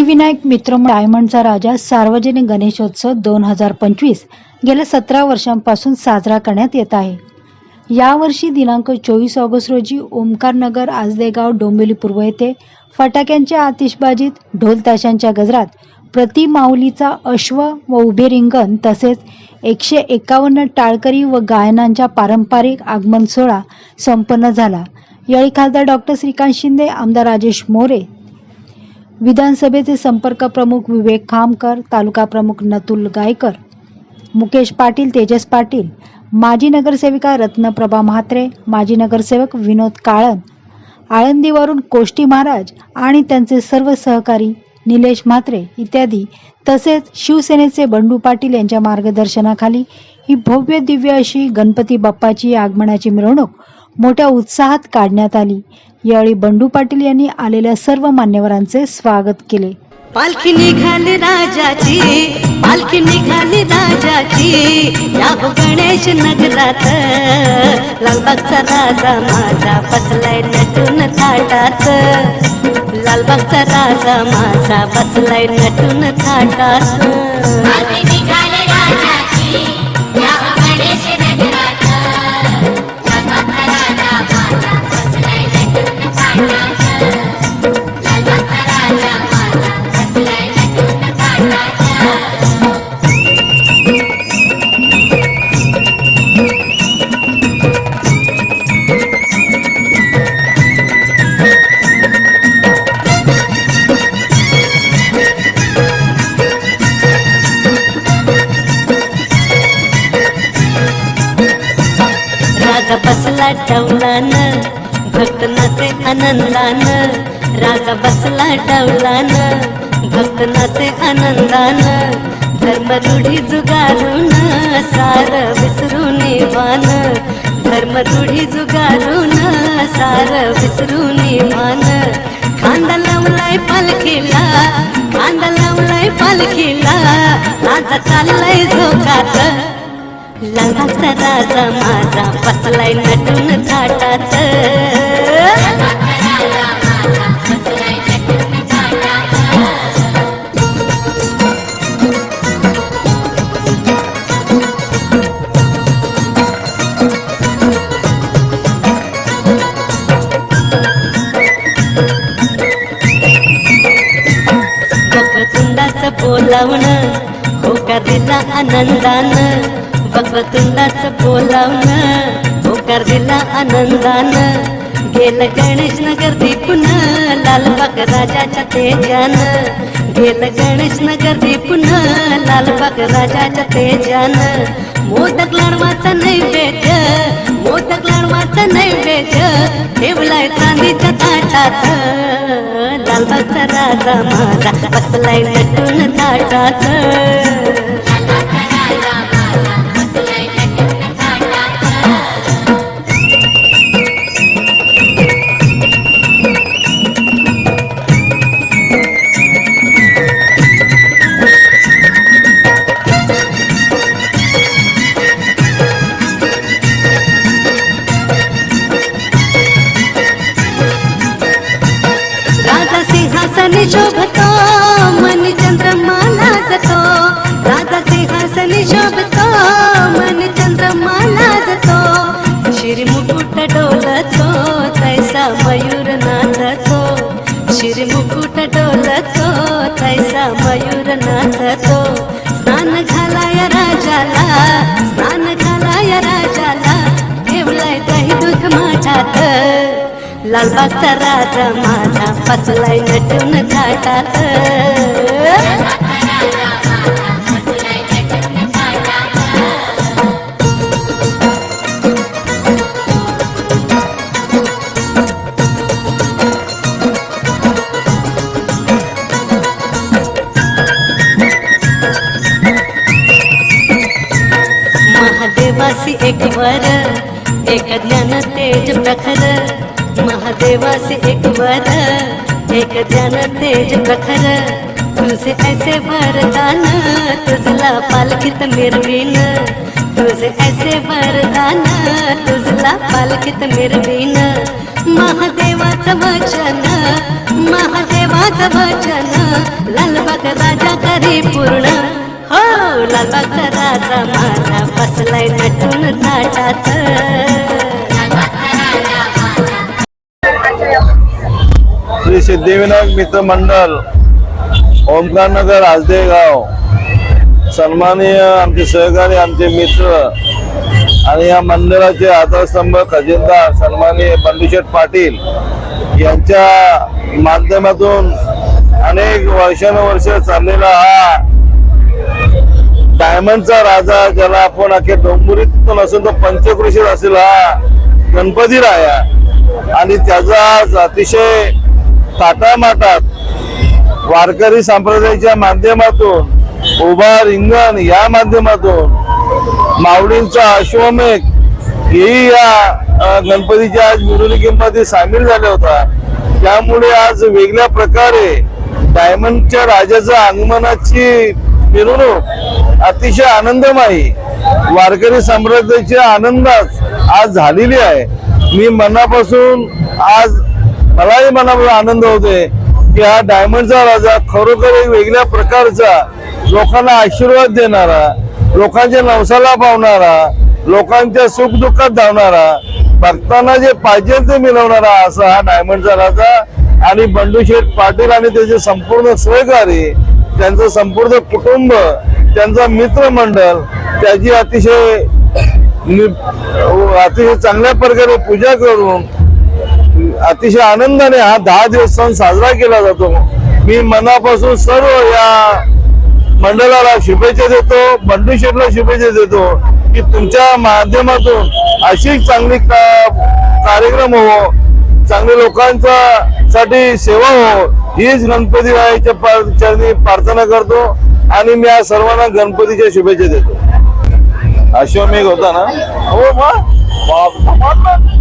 सिद्धिविनायक मित्र डायमंडचा राजा सार्वजनिक गणेशोत्सव दोन हजार पंचवीस गेल्या सतरा वर्षांपासून साजरा करण्यात येत आहे. यावर्षी दिनांक चोवीस ऑगस्ट रोजी ओमकारनगर आजदेगाव डोंबिवली पूर्व येथे फटाक्यांच्या आतिषबाजीत ढोल ताशांच्या गजरात प्रति माऊलीचा अश्व व उभे रिंगण तसेच एकशे एकावन्न टाळकरी व गायनांच्या पारंपरिक आगमन सोहळा संपन्न झाला. यावेळी खासदार डॉक्टर श्रीकांत शिंदे आमदार राजेश मोरे विधानसभेचे संपर्क प्रमुख विवेक खामकर तालुका प्रमुख नतुल गायकर मुकेश पाटील तेजस पाटील माजी नगरसेविका रत्नप्रभा म्हात्रे माजी नगरसेवक विनोद काळन आळंदीवरून कोष्टी महाराज आणि त्यांचे सर्व सहकारी निलेश म्हात्रे इत्यादी तसेच शिवसेनेचे बंडू पाटील यांच्या मार्गदर्शनाखाली ही भव्य दिव्य अशी गणपती बाप्पाची आगमनाची मिरवणूक मोठ्या उत्साहात काढण्यात आली. यावेळी बंडू पाटील यांनी आलेल्या सर्व मान्यवरांचे स्वागत केले. पालखी निघाली राजाची पालखी निघाली राजाची. या हो गणेश नगरात लालबागचा राजा माझा बसलाय नटून थाटात. लालबागचा राजा माझा बसलाय नटून थाटात. आनंदान राजा बसला डवलान भक्त नाचे आनंदान धर्म रूढी जुगारून सार विसरून मान धर्म रूढी जुगारून सार विसरून वान कांदा लावलाय पालखीला कांदा लावलाय पालखीला राजा चाललाय झोकात लंगाचा राजा माझा बसलाय नटून थाटात. बोलावणं होका दिला आनंदानं. भगवतुंडाच बोलावणं होकार दिला आनंदानं. गेलं गणेश नगर दीपून लालबाग राजाच्या तेजानं. गेलं गणेश नगर दीपून लालबाग राजाच्या तेजानं. मोदक लाडवाचा नैवेद्य मोदक लाडवाचा नैवेद्य ठेवलाय चांदीच्या ताटात. लालबागचा राजा माझा असलाय नटून ताटात. लालबागचा राजा माझा बसलाय नटून थाटात नटून थाटात. महादेवासी एक वर एक ज्ञान तेज प्रखर. महादेवासी एक वर एक ज्ञान तेज प्रखर तुझे ऐसे वरदान तुझला पालखीत मिरवीन तुझे ऐसे वरदान तुझला पालखीत मिरवीन महादेवाचं वचन महादेवाचं वचन. लालबाग राजा करी पूर्ण. हो लालबाग राजा माझा बसलाय नटून ताटात. श्री सिद्धिविनायक मित्र मंडळ ओमकार नगर आजदेगाव सन्माननीय आमचे सहकारी आमचे मित्र आणि या मंडळाचे आधारस्तंभ खजिनदार सन्माननीय बंडूशेठ पाटील यांच्या माध्यमातून अनेक वर्षानुवर्ष चाललेला हा डायमंडचा राजा ज्याला आपण अखे डोंबुरीत नसून तो पंचकृषीत असेल हा गणपती राया आणि त्याचा आज अतिशय थाटामाटात वारकरी संप्रदायाच्या माध्यमातून उभा रिंगण या माध्यमातून माऊलींचा अश्वमेघ हेही या गणपतीच्या आज मिरवणुकीमध्ये सामील झाला होता. त्यामुळे आज वेगळ्या प्रकारे डायमंडच्या राजाच्या आगमनाची मिरवणूक अतिशय आनंदमयी वारकरी संप्रदायाच्या आनंदात आज झालेली आहे. मी मनापासून आज मलाही मनामध्ये आनंद होते की हा डायमंडचा राजा खरोखर एक वेगळ्या प्रकारचा लोकांना आशीर्वाद देणारा लोकांच्या नवसाला पावणारा लोकांच्या सुख दुःखात धावणारा भक्तांना जे पाहिजे ते मिळवणारा असा हा डायमंडचा राजा आणि बंडू शेठ पाटील आणि त्याचे संपूर्ण सहकारी त्यांचं संपूर्ण कुटुंब त्यांचा मित्रमंडळ त्याची अतिशय नि- अतिशय चांगल्या प्रकारे पूजा करून अतिशय आनंदाने हा दहा दिवस सण साजरा केला जातो. मी मनापासून सर्व या मंडळाला शुभेच्छा देतो बंडू शेठला शुभेच्छा देतो की तुमच्या माध्यमातून अशी चांगली का- कार्यक्रम हो चांगल्या लोकांचा साठी सेवा हो हीच गणपती रायाच्या चरणी प्रार्थना करतो आणि मी या सर्वांना गणपतीच्या शुभेच्छा देतो. अश्वमेघ होता ना? हो मग.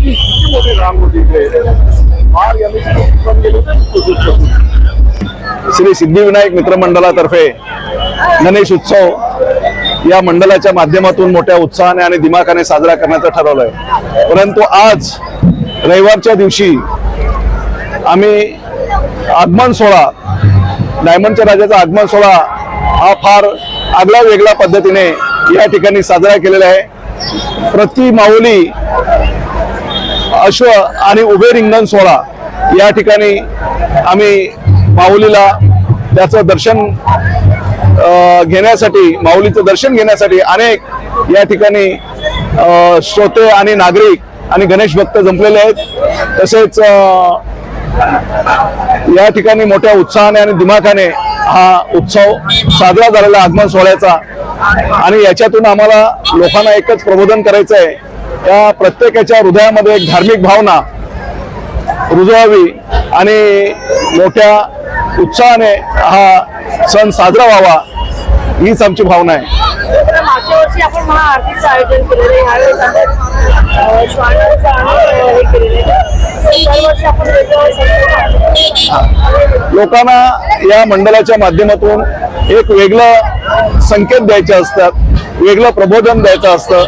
किती मोठी फार यांनी पण गेले श्री सिद्धिविनायक मित्रमंडळातर्फे गणेश उत्सव या मंडळाच्या माध्यमातून मोठ्या उत्साहाने आणि दिमाखाने साजरा करण्याचं ठरवलंय. परंतु आज रविवारच्या दिवशी आम्ही आगमन सोहळा डायमंडच्या राजाचा आगमन सोहळा हा फार आगळा वेगळ्या पद्धतीने या ठिकाणी साजरा केलेला आहे. प्रति माऊली अश्व आणि उभे रिंगण सोहळा. या ठिकाणी आम्ही माऊलीला त्याचं दर्शन घेण्यासाठी माऊलीचं दर्शन घेण्यासाठी अनेक या ठिकाणी श्रोते आणि नागरिक आणि गणेश भक्त जमलेले आहेत. तसेच या ठिकाणी मोठ्या उत्साहाने आणि दिमाखाने हा उत्सव साजरा झालेला आगमन सोहळ्याचा. आणि याच्यातून आम्हाला लोकांना एकच प्रबोधन करायचं आहे. त्या प्रत्येकाच्या हृदयामध्ये एक धार्मिक भावना रुजवावी आणि मोठ्या उत्साहाने हा सण साजरा व्हावा. हीच आमची भावना आहे. तर मागच्या वर्षी आपण महाआरतीचं आयोजन केलेलं आहे. ह्यावेळेस आपण अं, श्वानाचं आणि अं, हे केलेलं आहे. दरवर्षी आपण वेगळं लोकांना या मंडळाच्या माध्यमातून एक वेगळं संकेत द्यायचे असतात वेगळं प्रबोधन द्यायचं असतं.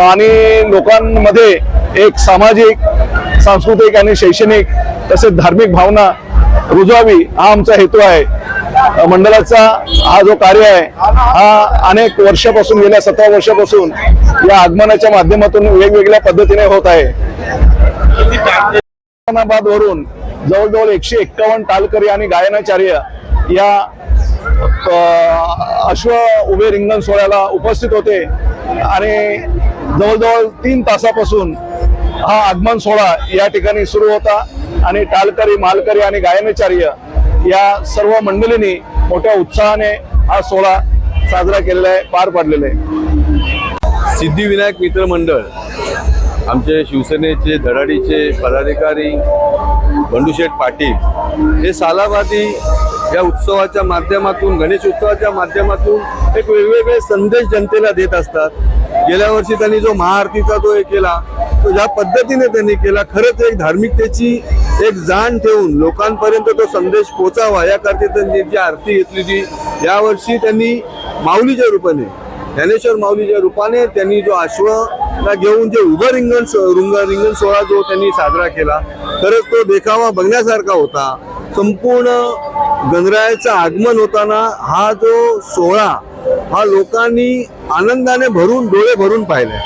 आणि लोकांमध्ये एक सामाजिक सांस्कृतिक आणि शैक्षणिक तसेच धार्मिक भावना रुजवावी हा आमचा हेतू आहे. मंडळाचा हा जो कार्य आहे हा अनेक वर्षापासून गेल्या सतरा वर्षापासून या आगमनाच्या माध्यमातून वेगवेगळ्या पद्धतीने होत आहे. वरून जवळजवळ एकशे एक्कावन्न टालकरी आणि गायनाचार्य या अश्व उभे रिंगण सोहळ्याला उपस्थित होते. आणि जवळजवळ तीन तासापासून हा आगमन सोहळा या ठिकाणी सुरू होता. आणि टालकरी मालकरी आणि गायनाचार्य या सर्व मंडळींनी मोठ्या उत्साहाने हा सोहळा साजरा केलेला आहे पार पाडलेला आहे. सिद्धिविनायक मित्र मंडळ आमचे शिवसेनेचे धडाडीचे पदाधिकारी बंडूशेठ पाटील हे सालाबादी या उत्सवाच्या माध्यमातून गणेश उत्सवाच्या माध्यमातून एक वेगवेगळे संदेश जनतेला देत असतात. गेल्या वर्षी त्यांनी जो महाआरतीचा जो हे केला तो ज्या पद्धतीने त्यांनी केला खरंच एक धार्मिकतेची एक जाण ठेवून लोकांपर्यंत तो संदेश पोचावा याकरता त्यांनी जी आरती घेतली ती यावर्षी त्यांनी माऊलीच्या रूपाने ज्ञानेश्वर माऊलीच्या रूपाने त्यांनी जो अश्वला घेऊन जे उभं रिंगण सो- रिंगण सोहळा जो त्यांनी साजरा केला खरंच तो देखावा बघण्यासारखा होता. संपूर्ण गणरायाचं आगमन होताना हा जो सोहळा हा लोकांनी आनंदाने भरून डोळे भरून पाहिले